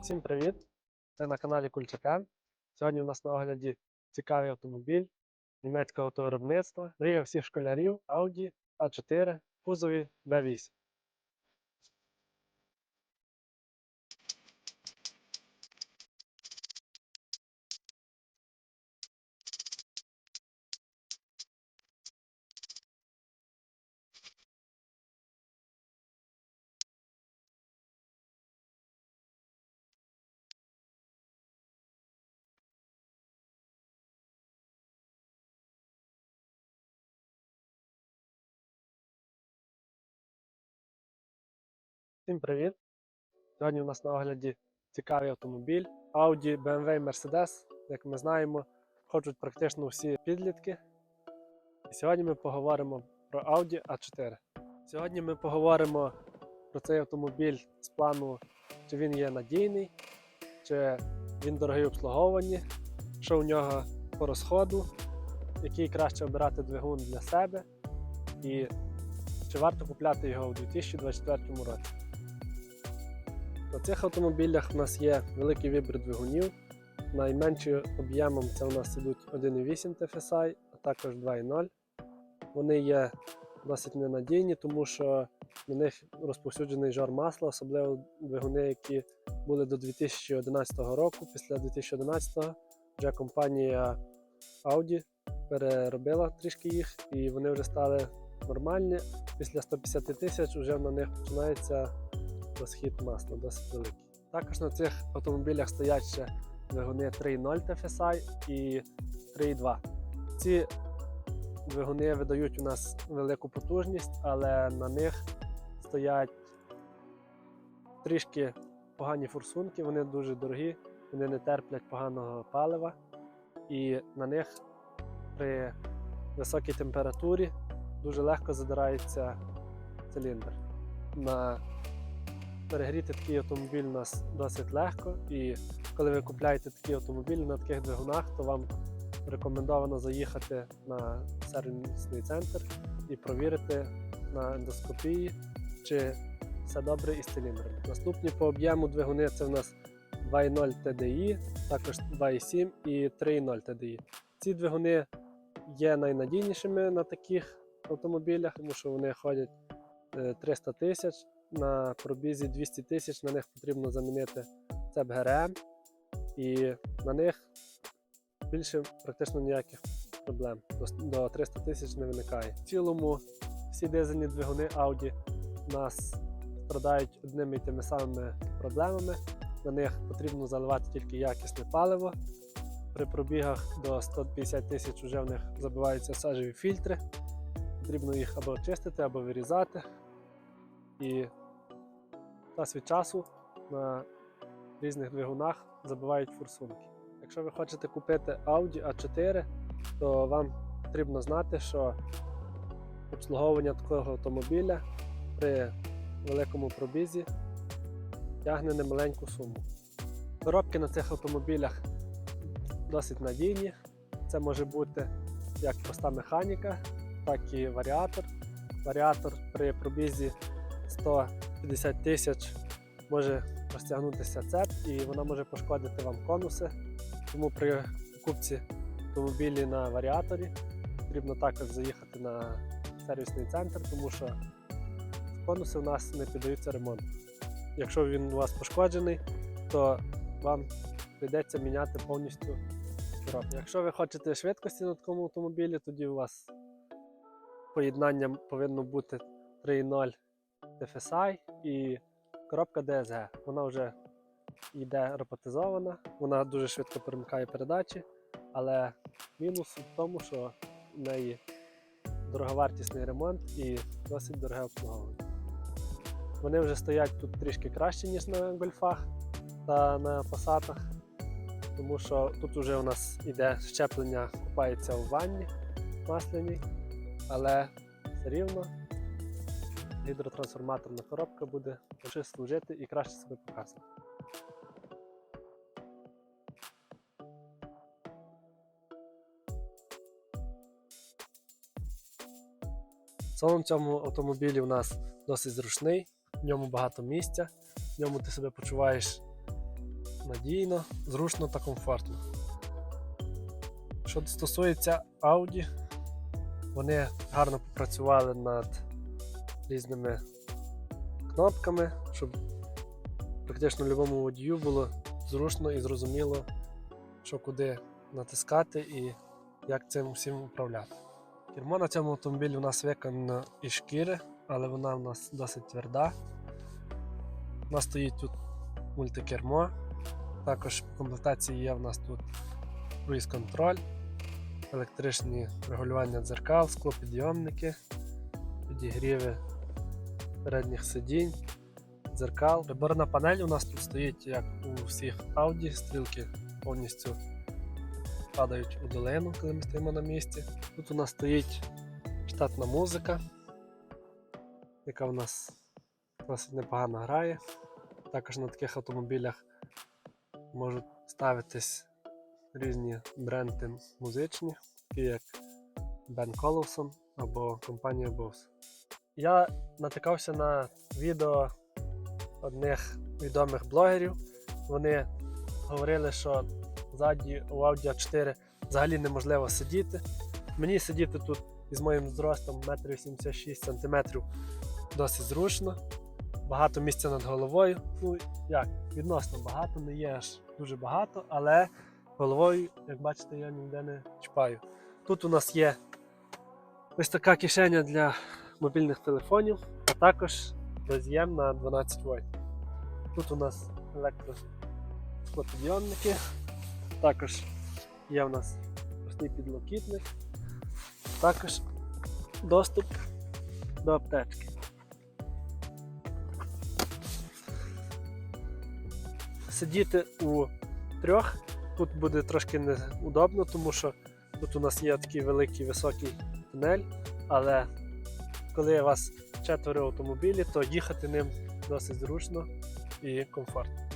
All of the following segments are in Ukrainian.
Всім привіт! Це на каналі Кульчака. Сьогодні у нас на огляді цікавий автомобіль німецького автовиробництва. Мрія всіх школярів Audi A4 в кузові B8. Всім привіт! Сьогодні у нас на огляді цікавий автомобіль Audi, BMW Mercedes. Як ми знаємо, хочуть практично всі підлітки. І сьогодні ми поговоримо про Audi A4. Сьогодні ми поговоримо про цей автомобіль з плану, чи він є надійний, чи він дорогий обслуговуванні, що у нього по розходу, який краще обирати двигун для себе, і чи варто купляти його у 2024 році. На цих автомобілях у нас є великий вибір двигунів. Найменшим об'ємом це у нас ідуть 1,8 TFSI, а також 2,0. Вони є досить ненадійні, тому що на них розповсюджений жар масла, особливо двигуни, які були до 2011 року. Після 2011 вже компанія Audi переробила трішки їх, і вони вже стали нормальні. Після 150 тисяч вже на них починається розхід масла досить великий. Також на цих автомобілях стоять ще двигуни 3.0 TFSI і 3.2. Ці двигуни видають у нас велику потужність, але на них стоять трішки погані форсунки, вони дуже дорогі, вони не терплять поганого палива, і на них при високій температурі дуже легко задирається циліндр. На перегріти такий автомобіль у нас досить легко, і коли ви купляєте такий автомобіль на таких двигунах, то вам рекомендовано заїхати на сервісний центр і провірити на ендоскопії, чи все добре із циліндром. Наступні по об'єму двигуни це в нас 2.0 TDI, також 2.7 і 3.0 TDI. Ці двигуни є найнадійнішими на таких автомобілях, тому що вони ходять е, 300 тисяч на пробізі 200 тисяч на них потрібно замінити цеп ГРМ, і на них більше практично ніяких проблем до- до 300 тисяч не виникає. В цілому всі дизельні двигуни Audi у нас страдають одними і тими самими проблемами. На них потрібно заливати тільки якісне паливо. При пробігах до 150 тисяч вже в них забиваються сажеві фільтри. Потрібно їх або чистити, або вирізати. І час від часу на різних двигунах забивають форсунки. Якщо ви хочете купити Audi A4, то вам потрібно знати, що обслуговування такого автомобіля при великому пробізі тягне немаленьку суму. Коробки на цих автомобілях досить надійні. Це може бути як проста механіка, так і варіатор. Варіатор при пробізі 150 тисяч може розтягнутися цеп і вона може пошкодити вам конуси. Тому при покупці автомобілі на варіаторі потрібно також заїхати на сервісний центр, тому що конуси у нас не піддаються ремонту. Якщо він у вас пошкоджений, то вам прийдеться міняти повністю коробку. Якщо ви хочете швидкості на такому автомобілі, тоді у вас поєднанням повинно бути 3.0 TFSI і коробка DSG. Вона вже йде роботизована, вона дуже швидко перемикає передачі, але мінус в тому, що в неї дороговартісний ремонт і досить дороге обслуговування. Вони вже стоять тут трішки краще, ніж на гольфах та на пасатах, тому що тут вже у нас іде щеплення, купається у ванні масляній, але все рівно гідротрансформаторна коробка буде лише служити і краще себе показувати. Салон в цьому автомобілі у нас досить зручний, в ньому багато місця, в ньому ти себе почуваєш надійно, зручно та комфортно. Що стосується Audi, вони гарно попрацювали над різними кнопками, щоб практично будь-якому водію було зручно і зрозуміло, що куди натискати і як цим всім управляти. Кермо на цьому автомобілі у нас виконано із шкіри, але вона у нас досить тверда. У нас стоїть тут мультикермо. Також в комплектації є в нас тут круїз контроль, електричні регулювання дзеркал, склопідйомники, підігріви передніх сидінь, дзеркал. Приборна панель у нас тут стоїть, як у всіх Audi, стрілки повністю падають у долину, коли ми стоїмо на місці. Тут у нас стоїть штатна музика, яка у нас досить непогано грає. Також на таких автомобілях можуть ставитись різні бренди музичні, такі як Бен Колосон або компанія Bose. Я натикався на відео одних відомих блогерів. Вони говорили, що ззаді у Audi 4 взагалі неможливо сидіти. Мені сидіти тут із моїм зростом 1,86 см досить зручно. Багато місця над головою. Ну, як, відносно багато, не є аж дуже багато, але головою, як бачите, я ніде не чіпаю. Тут у нас є ось така кишеня для мобільних телефонів, а також роз'єм на 12 вольт. Тут у нас електросклопідйомники, також є у нас простий підлокітник, також доступ до аптечки. Сидіти у трьох тут буде трошки неудобно, тому що тут у нас є такий великий високий тунель, але коли у вас четверо автомобілі, то їхати ним досить зручно і комфортно.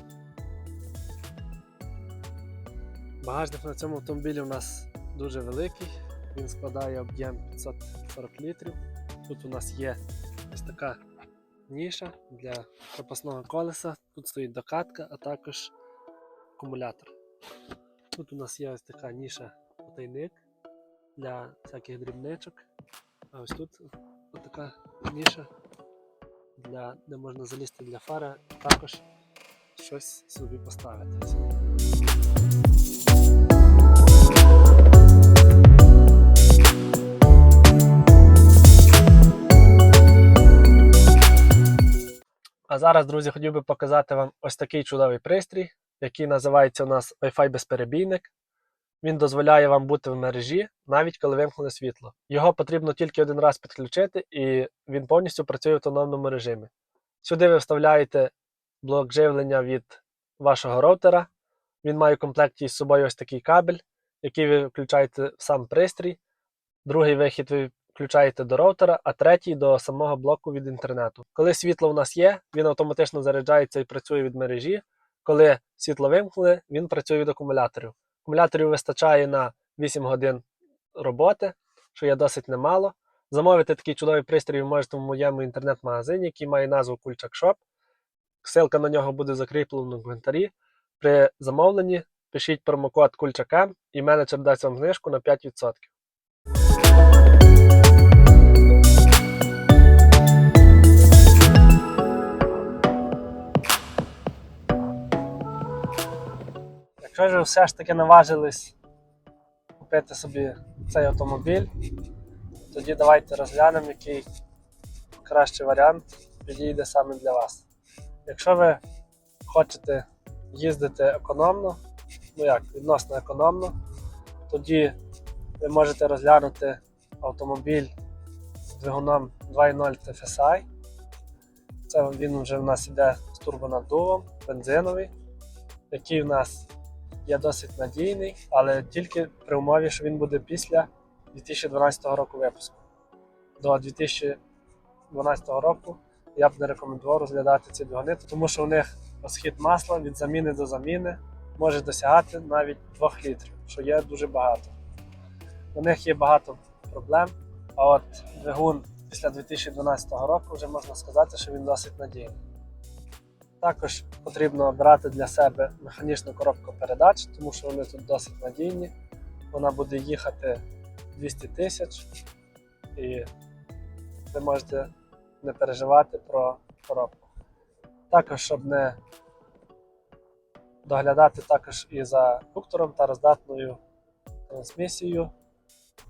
Багажник на цьому автомобілі у нас дуже великий, він складає об'єм 540 літрів. Тут у нас є ось така ніша для запасного колеса, тут стоїть докатка, а також акумулятор. Тут у нас є ось така ніша потайник для всяких дрібничок. А ось тут така ніша, для, де можна залізти для фари, також щось собі поставити. А зараз, друзі, хотів би показати вам ось такий чудовий пристрій, який називається у нас Wi-Fi безперебійник. Він дозволяє вам бути в мережі, навіть коли вимкнули світло. Його потрібно тільки один раз підключити, і він повністю працює в автономному режимі. Сюди ви вставляєте блок живлення від вашого роутера. Він має в комплекті з собою ось такий кабель, який ви включаєте в сам пристрій. Другий вихід ви включаєте до роутера, а третій до самого блоку від інтернету. Коли світло у нас є, він автоматично заряджається і працює від мережі. Коли світло вимкнули, він працює від акумуляторів. Акумуляторів вистачає на 8 годин роботи, що є досить немало. Замовити такий чудовий пристрій ви можете в моєму інтернет-магазині, який має назву Кульчак Шоп. Ссылка на нього буде закріплена в коментарі. При замовленні пишіть промокод Кульчака і менеджер дасть вам знижку на 5%. Якщо ж все ж таки наважились купити собі цей автомобіль, тоді давайте розглянемо, який кращий варіант підійде саме для вас. Якщо ви хочете їздити економно, ну як, відносно економно, тоді ви можете розглянути автомобіль з двигуном 2.0 TFSI. Це він вже в нас іде з турбонаддувом, бензиновий, який в нас є досить надійний, але тільки при умові, що він буде після 2012 року випуску. До 2012 року я б не рекомендував розглядати ці двигуни, тому що у них розхід масла від заміни до заміни може досягати навіть 2 літрів, що є дуже багато. У них є багато проблем, а от двигун після 2012 року вже можна сказати, що він досить надійний. Також потрібно обрати для себе механічну коробку передач, тому що вони тут досить надійні. Вона буде їхати 200 тисяч, і ви можете не переживати про коробку. Також, щоб не доглядати також і за редуктором та роздатною трансмісією,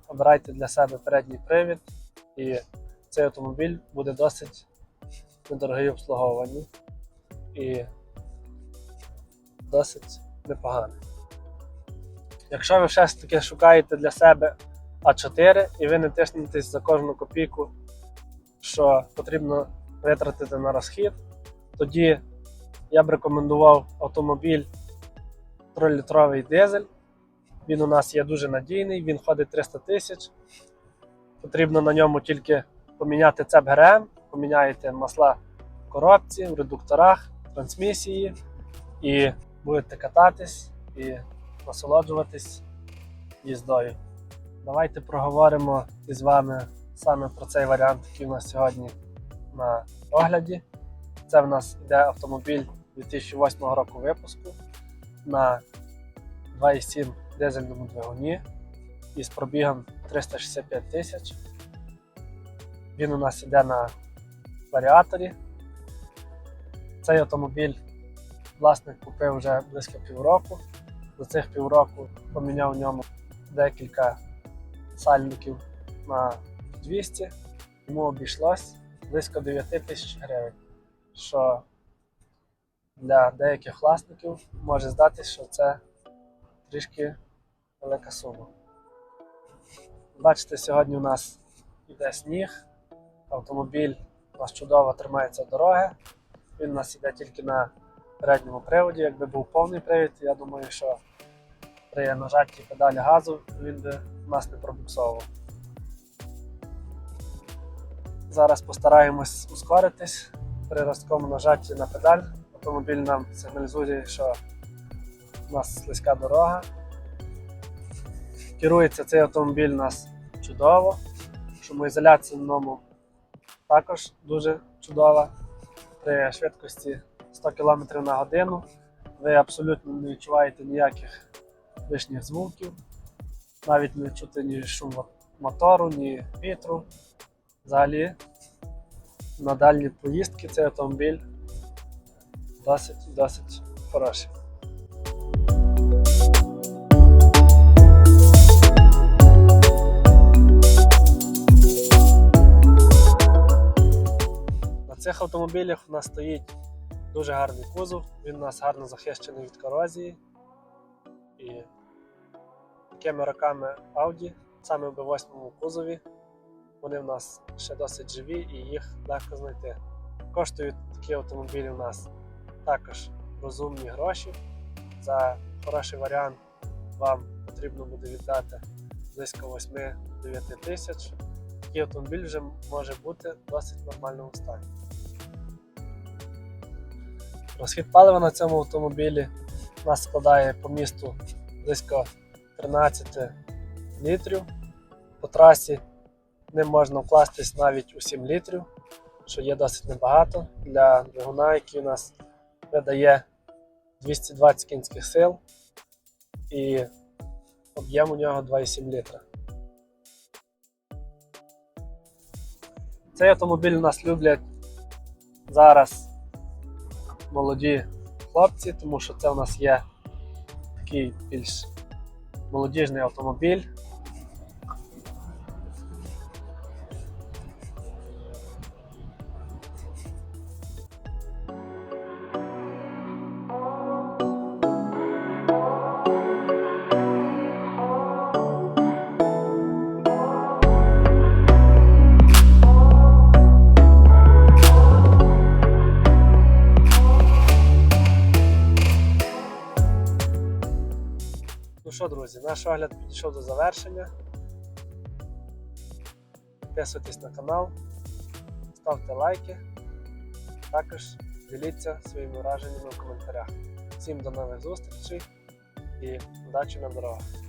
обирайте для себе передній привід, і цей автомобіль буде досить недорогий в обслуговуванні і досить непоганий. Якщо ви все ж таки шукаєте для себе А4 і ви не тиснетесь за кожну копійку, що потрібно витратити на розхід, тоді я б рекомендував автомобіль 3-літровий дизель. Він у нас є дуже надійний, він ходить 300 тисяч. Потрібно на ньому тільки поміняти цеп ГРМ, поміняєте масла в коробці, в редукторах, трансмісії і будете кататись і насолоджуватись їздою. Давайте проговоримо із вами саме про цей варіант, який у нас сьогодні на огляді. Це в нас йде автомобіль 2008 року випуску на 2,7 дизельному двигуні із пробігом 365 тисяч. Він у нас йде на варіаторі. Цей автомобіль власник купив вже близько півроку. За цих півроку поміняв в ньому декілька сальників на 200. Йому обійшлось близько 9 тисяч гривень, що для деяких власників може здатись, що це трішки велика сума. Бачите, сьогодні у нас йде сніг, автомобіль у нас чудово тримається дороги. Він у нас йде тільки на передньому приводі. Якби був повний привід, я думаю, що при нажатті педалі газу він би нас не пробуксовував. Зараз постараємось ускоритись при росткому нажатті на педаль. Автомобіль нам сигналізує, що у нас слизька дорога. Керується цей автомобіль у нас чудово. Шумоізоляція на ньому також дуже чудова. При швидкості 100 км на годину ви абсолютно не відчуваєте ніяких лишніх звуків, навіть не чути ні шум мотору, ні вітру. Взагалі, на дальні поїздки цей автомобіль досить досить хороший. Автомобілях у нас стоїть дуже гарний кузов, він у нас гарно захищений від корозії. І такими роками Audi, саме в B8 кузові, вони в нас ще досить живі і їх легко знайти. Коштують такі автомобілі у нас також розумні гроші. За хороший варіант вам потрібно буде віддати близько 8-9 тисяч. Такий автомобіль вже може бути в досить нормальному стані. Розхід палива на цьому автомобілі у нас складає по місту близько 13 літрів. По трасі ним можна вкластись навіть у 7 літрів, що є досить небагато для двигуна, який у нас видає 220 кінських сил і об'єм у нього 2,7 літра. Цей автомобіль у нас люблять зараз молоді хлопці, тому що це у нас є такий більш молодіжний автомобіль. Наш огляд підійшов до завершення. Підписуйтесь на канал, ставте лайки, також діліться своїми враженнями в коментарях. Всім до нових зустрічей і удачі на дорогах!